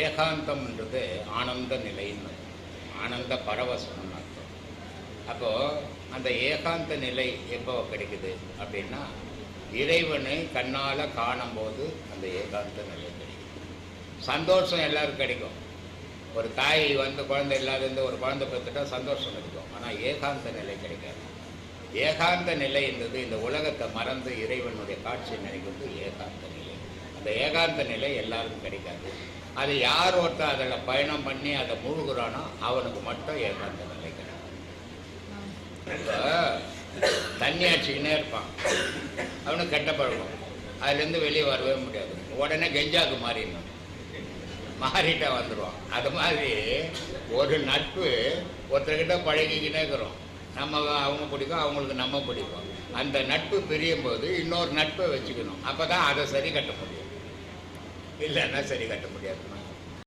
ஏகாந்தம்ன்றது ஆனந்த நிலைன்னு ஆனந்த பரவசம்னு அர்த்தம். அப்போது அந்த ஏகாந்த நிலை எப்போ கிடைக்குது அப்படின்னா இறைவனை கண்ணால் காணும்போது அந்த ஏகாந்த நிலை கிடைக்கும் சந்தோஷம் எல்லோரும் கிடைக்கும். ஒரு தாய் வந்து குழந்தை இல்லாத ஒரு குழந்தை பெற்றுட்டா சந்தோஷம் கிடைக்கும் ஆனால் ஏகாந்த நிலை கிடைக்காது. ஏகாந்த நிலை என்பது இந்த உலகத்தை மறந்து இறைவனுடைய காட்சியை நினைக்கிறது ஏகாந்த நிலை. அந்த ஏகாந்த நிலை எல்லாருக்கும் கிடைக்காது. அது யார் ஒருத்தர் அதில் பயணம் பண்ணி அதை மூழ்குறானோ அவனுக்கு மட்டும் ஏகாந்த நிலை தண்ணி அடிச்சுக்கினே இருப்பான். அவனுக்கு கெட்ட பழக்கம். அதுலேருந்து வெளியே வரவே முடியாது. உடனே கெஞ்சாக்கு மாறிடணும். மாறிட்டா வந்துடுவான் அது மாதிரி ஒரு நட்பு ஒருத்தர்கிட்ட பழகிக்கினே இருக்கிறோம். நம்ம அவங்க பிடிக்கும் அவங்களுக்கு நம்ம பிடிக்கும். அந்த நட்பு பிரியும் போது இன்னொரு நட்பை வச்சுக்கணும். அப்போ தான் அதை சரி கட்ட முடியும். இல்லைன்னா சரி கட்ட முடியாது.